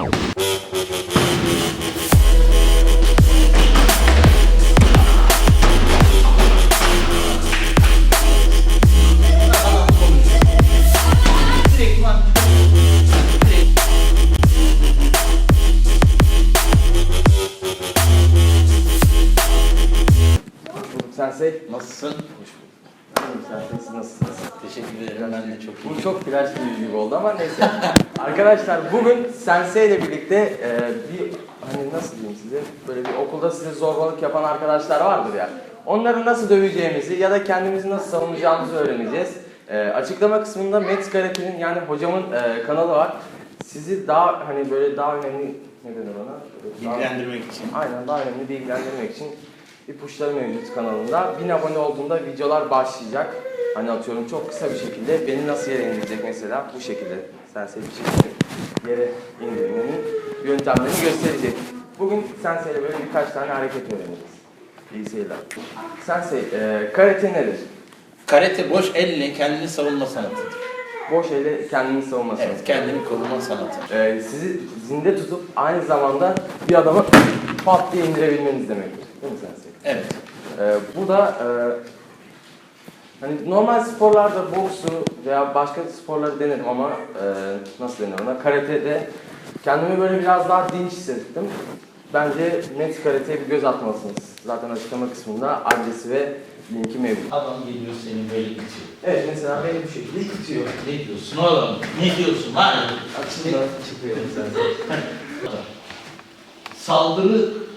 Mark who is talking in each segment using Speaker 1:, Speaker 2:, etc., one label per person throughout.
Speaker 1: Ow! Siz nasılsınız?
Speaker 2: Teşekkür ederim. Ben de çok iyiyim.
Speaker 1: Bu çok flash bir gibi oldu ama neyse. Arkadaşlar bugün Sensei ile birlikte e, bir hani nasıl diyeyim size böyle bir okulda size zorbalık yapan arkadaşlar vardır ya. Onları nasıl döveceğimizi ya da kendimizi nasıl savunacağımızı öğreneceğiz. E, açıklama kısmında Max Karate'nin yani hocamın e, kanalı var. Sizi daha hani böyle daha önemli ne denir ona? Böyle daha-
Speaker 2: Bilgilendirmek için.
Speaker 1: Aynen daha önemli bilgilendirmek için ipuçları mevcut kanalında. 1000 abone olduğunda videolar başlayacak. Hani atıyorum çok kısa bir şekilde beni nasıl yere indirecek mesela bu şekilde sensei bir şekilde yere indirmenin yöntemlerini gösterecek. Bugün sensei ile böyle birkaç tane hareket öğreneceğiz. İyi seyirler. Sensei, e, karate nedir?
Speaker 2: Karate boş elle kendini savunma sanatıdır.
Speaker 1: Boş elle kendini savunması.
Speaker 2: Evet, kendini koruma sanatı.
Speaker 1: E, sizi zinde tutup aynı zamanda bir adamı pat diye indirebilmeniz demektir. Değil mi sensei?
Speaker 2: Evet.
Speaker 1: Ee, bu da e, hani normal sporlarda boksu veya başka sporları denedim ama e, nasıl denir ona? Karate'de kendimi böyle biraz daha dinç hissettim. Bence net karateye bir göz atmalısınız. Zaten açıklama kısmında adresi ve linki mevcut.
Speaker 2: Adam geliyor seni böyle itiyor.
Speaker 1: Evet mesela beni bu şekilde itiyor.
Speaker 2: Ne diyorsun oğlum? Ne diyorsun lan?
Speaker 1: Açımda çıkıyor zaten.
Speaker 2: Saldırı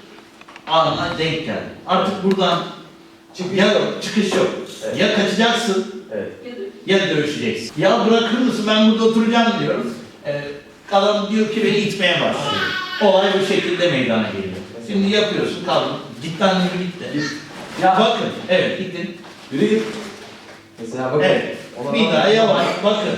Speaker 2: anına denk geldi. Artık buradan ya çıkış yok.
Speaker 1: Evet.
Speaker 2: Ya kaçacaksın
Speaker 1: Evet.
Speaker 2: ya dövüşeceksin. Ya bırakır mısın ben burada oturacağım diyorum. Ee, adam diyor ki beni itmeye başlıyor. Olay bu şekilde meydana geliyor. Şimdi yapıyorsun kaldın. Git lan yürü git de.
Speaker 1: Ya
Speaker 2: Bakın evet gittin.
Speaker 1: yürü. Mesela bakın.
Speaker 2: Evet. Bir daha yavaş bakın.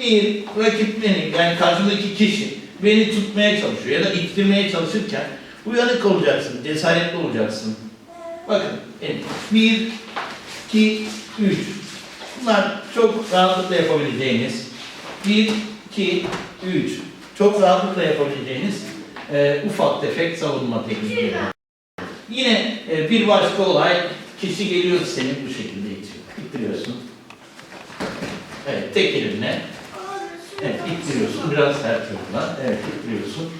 Speaker 2: Bir rakip beni yani karşımdaki kişi beni tutmaya çalışıyor ya da ittirmeye çalışırken uyanık olacaksın, cesaretli olacaksın. Bakın bir, iki, üç. Bunlar çok rahatlıkla yapabileceğiniz bir, iki, üç. Çok rahatlıkla yapabileceğiniz e, ufak tefek savunma teknikleri. Yine e, bir başka olay kişi geliyor seni bu şekilde itiyor. İttiriyorsun. Evet tek elinle. Evet ittiriyorsun. Biraz sert yoldan. Evet ittiriyorsun.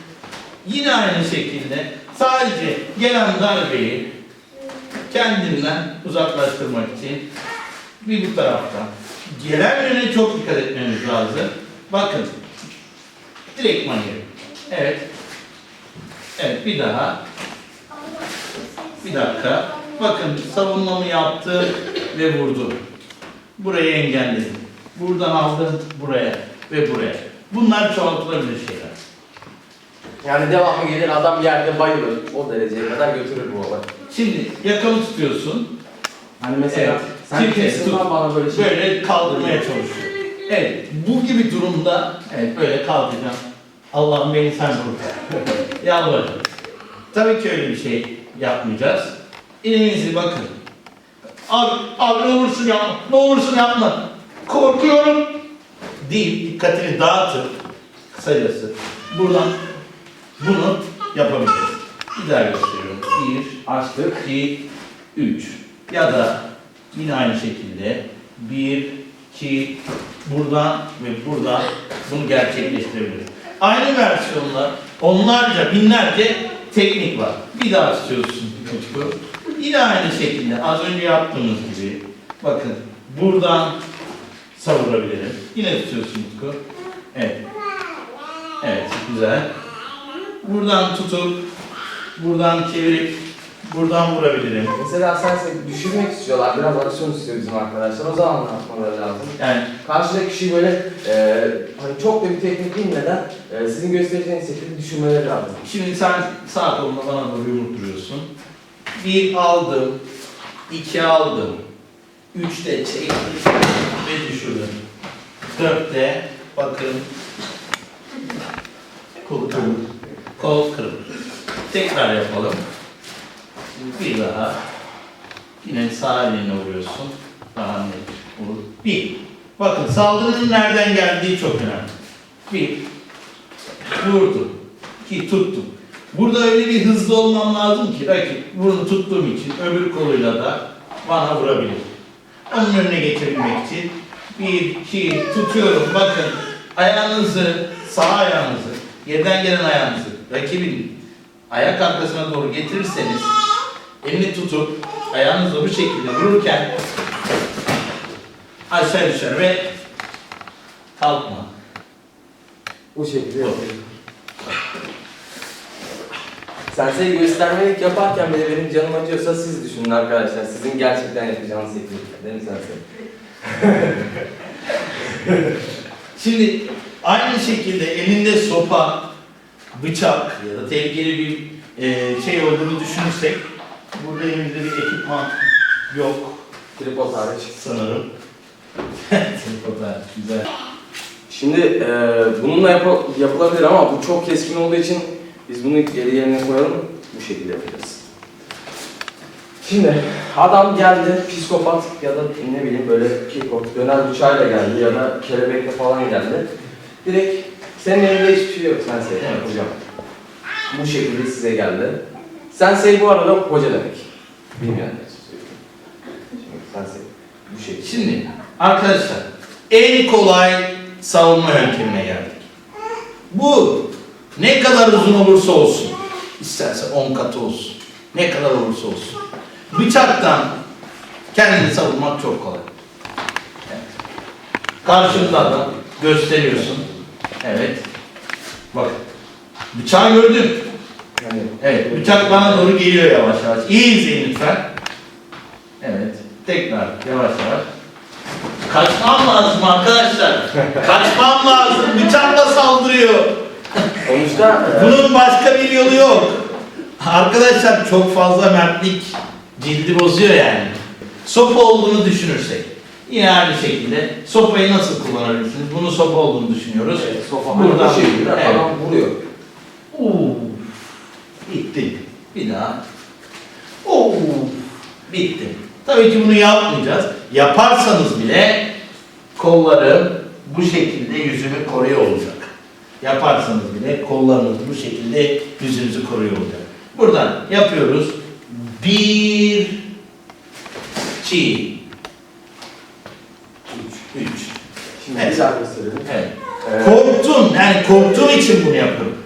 Speaker 2: Yine aynı şekilde sadece gelen darbeyi kendinden uzaklaştırmak için bir bu taraftan. Gelen yöne çok dikkat etmemiz lazım. Bakın. Direkt manyak. Evet. Evet bir daha. Bir dakika. Bakın savunmamı yaptı ve vurdu. Burayı engelledim. Buradan aldım buraya ve buraya. Bunlar çoğaltılabilir şeyler.
Speaker 1: Yani devamı gelir adam yerde bayılır. O dereceye kadar götürür bu olay.
Speaker 2: Şimdi yakamı tutuyorsun.
Speaker 1: Hani mesela
Speaker 2: Evet.
Speaker 1: sen
Speaker 2: Çirkin
Speaker 1: kesin
Speaker 2: tut.
Speaker 1: var bana böyle şey.
Speaker 2: Böyle kaldırmaya çalışıyor. Evet, bu gibi durumda evet böyle kaldıracağım. Allah'ım beni sen kurtar. Yalvarırım. Tabii ki öyle bir şey yapmayacağız. Elinizi bakın. Abi, abi ne olursun yapma, ne olursun yapma. Korkuyorum. Deyip dikkatini dağıtıp kısacası buradan bunu yapabiliriz. Bir daha gösteriyorum. Bir,
Speaker 1: Açtık.
Speaker 2: 2, 3 ya da yine aynı şekilde 1, 2, buradan ve buradan bunu gerçekleştirebiliriz. Aynı versiyonla onlarca, binlerce teknik var. Bir daha tutuyorsun Utku. Yine aynı şekilde az önce yaptığımız gibi bakın buradan savurabilirim. Yine tutuyorsun Utku. Evet. Evet, güzel. Buradan tutup buradan çevirip buradan vurabilirim.
Speaker 1: Mesela sen düşürmek istiyorlar. Biraz aksiyon istiyor bizim arkadaşlar. O zaman ne yapmaları lazım?
Speaker 2: Yani
Speaker 1: Karşıdaki kişiyi böyle e, hani çok da bir teknik bilmeden e, sizin göstereceğiniz şekilde düşürmeleri lazım.
Speaker 2: şimdi sen sağ kolunu bana doğru yumurtluyorsun. Bir aldım, iki aldım, üçte çektim ve düşürdüm. Dörtte bakın kol kırılır. Kol kırılır. Tekrar yapalım. Bir daha. Yine sağ eline vuruyorsun. Daha net vur. Bir. Bakın saldırının nereden geldiği çok önemli. Bir. vurdu. Ki tuttum. Burada öyle bir hızlı olmam lazım ki rakip bunu tuttuğum için öbür koluyla da bana vurabilir. Onun önüne geçebilmek için bir, iki, tutuyorum. Bakın ayağınızı, sağ ayağınızı, yerden gelen ayağınızı rakibin ayak arkasına doğru getirirseniz elini tutup ayağınızla bu şekilde vururken aşağı düşer ve kalkma.
Speaker 1: Bu şekilde yapıyorum. Sensei göstermelik yaparken bile benim canım acıyorsa siz düşünün arkadaşlar. Sizin gerçekten yapacağınız teknik. Değil mi Sensei?
Speaker 2: Şimdi aynı şekilde elinde sopa, bıçak ya da tehlikeli bir e, şey olduğunu düşünürsek burada elimizde bir ekipman yok
Speaker 1: Tripod hariç.
Speaker 2: sanırım. Tripod hariç, güzel.
Speaker 1: Şimdi e, bununla yap- yapılabilir ama bu çok keskin olduğu için biz bunu geri yerine koyalım. Bu şekilde yapacağız. Şimdi adam geldi psikopat ya da ne bileyim böyle keypop döner bıçağıyla geldi ya da kelebekle falan geldi. Direkt senin elinde hiçbir şey yok sensei
Speaker 2: Evet.
Speaker 1: hocam. Bu şekilde size geldi. Sensei bu arada hoca demek. Bilmeyenler için söylüyorum. Şimdi sensei bu şekilde.
Speaker 2: Şimdi arkadaşlar en kolay savunma yöntemine geldik. Bu ne kadar uzun olursa olsun, isterse 10 katı olsun, ne kadar olursa olsun. Bıçaktan kendini savunmak çok kolay. Evet. Karşında da gösteriyorsun. Evet. Bak. Bıçağı gördün.
Speaker 1: Yani
Speaker 2: Evet, bıçak bana doğru geliyor yavaş yavaş. İyi izleyin lütfen. Evet, tekrar yavaş yavaş. Kaçmam lazım arkadaşlar. Kaçmam lazım. Bıçakla saldırıyor.
Speaker 1: Sonuçta e,
Speaker 2: Bunun başka bir yolu yok. Arkadaşlar çok fazla mertlik cildi bozuyor yani. Sopa olduğunu düşünürsek. Yine aynı şekilde sopayı nasıl kullanabilirsiniz? Bunun sopa olduğunu düşünüyoruz.
Speaker 1: Evet, sofa
Speaker 2: Buradan-
Speaker 1: bu şekilde
Speaker 2: Evet.
Speaker 1: adam vuruyor.
Speaker 2: Oo, bitti. Bir daha. Oo, bitti. Tabii ki bunu yapmayacağız. Yaparsanız bile kollarım bu şekilde yüzümü koruyor olacak. Yaparsanız bile kollarınız bu şekilde yüzünüzü koruyor olacak. Buradan yapıyoruz. Bir, iki, üç, üç. Evet.
Speaker 1: gösterelim.
Speaker 2: Evet.
Speaker 1: Ee,
Speaker 2: Korktum. Yani korktuğum için bunu yapıyorum.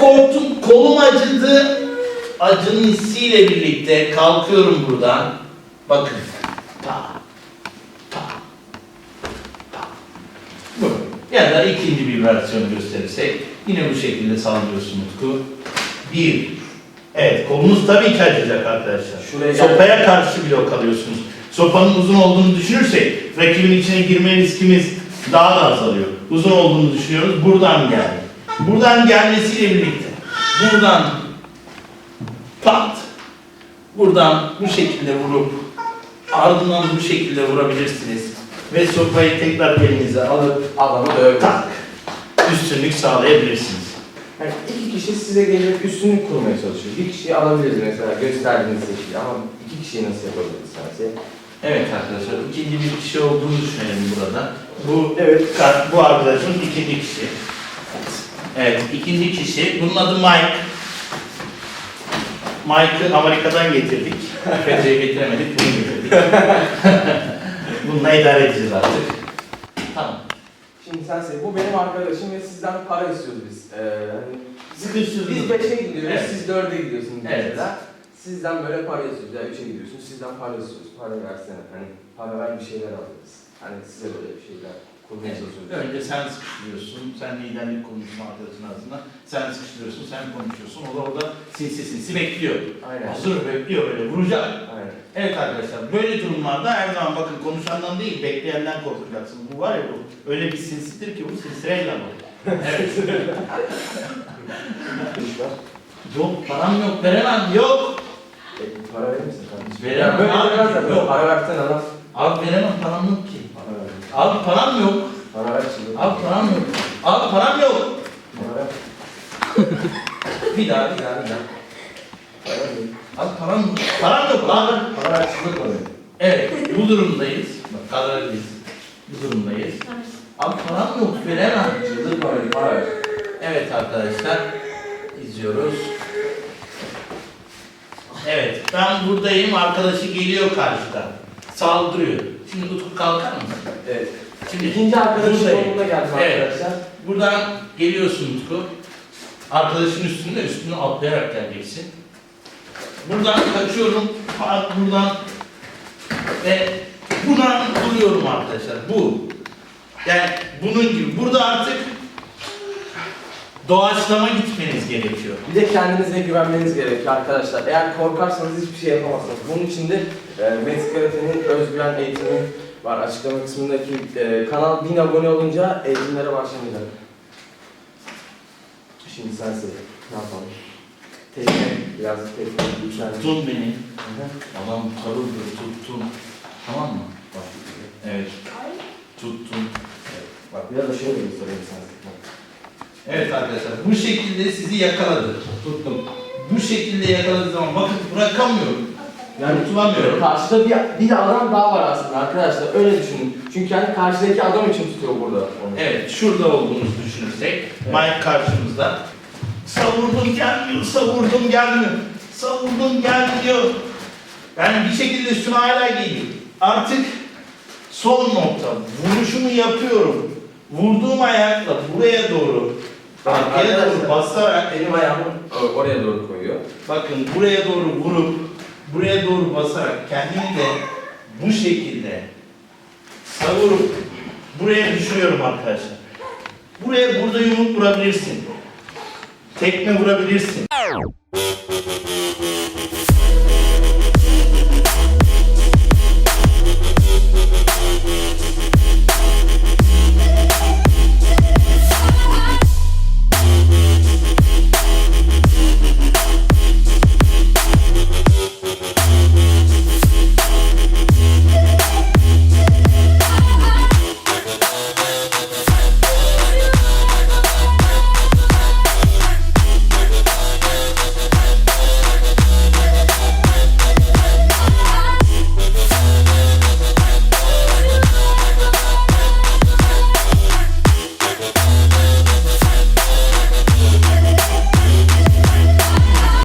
Speaker 2: Korktum. Kolum acıdı. Acının hissiyle birlikte kalkıyorum buradan. Bakın. Ta. Ta. Ta. Bu. Ya da ikinci bir versiyonu gösterirsek. Yine bu şekilde sallıyorsun Utku. Bir. Evet kolunuz tabii ki acıyacak arkadaşlar.
Speaker 1: Şuraya.
Speaker 2: Sopaya karşı blok alıyorsunuz. Sopanın uzun olduğunu düşünürsek rakibin içine girme riskimiz daha da azalıyor. Uzun olduğunu düşünüyoruz. Buradan geldi. Buradan gelmesiyle birlikte buradan pat buradan bu şekilde vurup ardından bu şekilde vurabilirsiniz. Ve sopayı tekrar elinize alıp
Speaker 1: adamı dövüyor.
Speaker 2: tak üstünlük sağlayabilirsiniz.
Speaker 1: Yani iki kişi size gelip üstünlük kurmaya çalışıyor. Bir kişiyi alabiliriz mesela gösterdiğiniz kişiyi ama iki kişiyi nasıl yapabiliriz sensei?
Speaker 2: Evet arkadaşlar ikinci bir kişi olduğunu düşünelim burada. Bu
Speaker 1: Evet.
Speaker 2: kart bu arkadaşın ikinci kişi. Evet ikinci kişi. Bunun adı Mike. Mike'ı Amerika'dan getirdik. FETÖ'ye getiremedik bunu getirdik. Bununla idare edeceğiz artık. Tamam.
Speaker 1: Şimdi sensei bu benim arkadaşım ve sizden para istiyoruz biz. Ee, hani
Speaker 2: Sıkıştırdınız.
Speaker 1: biz beşe gidiyoruz,
Speaker 2: Evet.
Speaker 1: siz dörde gidiyorsunuz
Speaker 2: Evet.
Speaker 1: mesela. Sizden böyle para istiyoruz ya üçe gidiyorsunuz, sizden para istiyoruz. Para versene, hani para ver bir şeyler alırız. Hani size böyle bir şeyler kurmaya çalışıyoruz.
Speaker 2: Önce sen sıkıştırıyorsun, sen liderlik konuşma arkadaşın arasında. Sen sıkıştırıyorsun, sen konuşuyorsun. O da orada sinsi sinsi bekliyor.
Speaker 1: Aynen.
Speaker 2: Hazır bekliyor böyle vuracak.
Speaker 1: Aynen.
Speaker 2: Evet arkadaşlar böyle durumlarda her zaman bakın konuşandan değil bekleyenden korkacaksın. Bu var ya bu öyle bir sinsidir ki bu sinsirella bu. Evet. Yok param yok veremem yok.
Speaker 1: E, para verir misin kardeşim?
Speaker 2: Veremem
Speaker 1: böyle
Speaker 2: abi,
Speaker 1: demezler.
Speaker 2: yok.
Speaker 1: Para versene lan.
Speaker 2: Abi veremem param yok ki.
Speaker 1: Para ver.
Speaker 2: Abi param yok.
Speaker 1: Para ver şimdi.
Speaker 2: Abi param yok. Abi param yok.
Speaker 1: Para ver.
Speaker 2: Bir daha
Speaker 1: Bir daha bir daha. Para ver.
Speaker 2: Abi param param yok abi.
Speaker 1: Para ver çıldık oluyor.
Speaker 2: Evet bu durumdayız. Bak kadrajdayız. Bu durumdayız. Abi param yok veremem.
Speaker 1: Çıldık para, para ver.
Speaker 2: Evet arkadaşlar, izliyoruz. Evet, ben buradayım, arkadaşı geliyor karşıdan. Saldırıyor. Şimdi Utku kalkar mısın?
Speaker 1: Evet.
Speaker 2: Şimdi
Speaker 1: İkinci arkadaşın
Speaker 2: buradayım.
Speaker 1: sonunda geldim
Speaker 2: Evet.
Speaker 1: arkadaşlar.
Speaker 2: Buradan geliyorsun Utku. Arkadaşın üstünde, üstüne atlayarak geleceksin. Buradan kaçıyorum, bak buradan ve buradan vuruyorum arkadaşlar. Bu. Yani bunun gibi. Burada artık doğaçlama gitmeniz gerekiyor.
Speaker 1: Bir de kendinize güvenmeniz gerekiyor arkadaşlar. Eğer korkarsanız hiçbir şey yapamazsınız. Bunun için de e, Metis Karate'nin özgüven eğitimi var. Açıklama kısmındaki e, kanal 1000 abone olunca eğitimlere başlamayacak. Şimdi sen söyle. Ne yapalım? Tekne, biraz tekne, yükseldi.
Speaker 2: Tutun beni. Adam sarıldı, tuttun. Tamam mı? Bak. Evet. Tuttun.
Speaker 1: Bak biraz da şöyle göstereyim sana.
Speaker 2: Evet arkadaşlar bu şekilde sizi yakaladı. Tuttum. Bu şekilde yakaladığı zaman bakın bırakamıyorum.
Speaker 1: Yani
Speaker 2: Kurtulamıyorum.
Speaker 1: Karşıda bir, bir adam daha var aslında arkadaşlar. Öyle düşünün. Çünkü yani karşıdaki adam için tutuyor burada. onu.
Speaker 2: Evet şurada olduğumuzu düşünürsek. Mike karşımızda. Savurdum gelmiyor, savurdum gelmiyor. Savurdum gelmiyor. Yani bir şekilde şuna hala geliyor. Artık son nokta. Vuruşumu yapıyorum. Vurduğum ayakla buraya doğru arkaya doğru basarak
Speaker 1: Benim ayağımı oraya doğru koyuyor.
Speaker 2: Bakın buraya doğru vurup buraya doğru basarak kendimi de bu şekilde savurup buraya düşürüyorum arkadaşlar. Buraya burada yumruk vurabilirsin. Tekme vurabilirsin.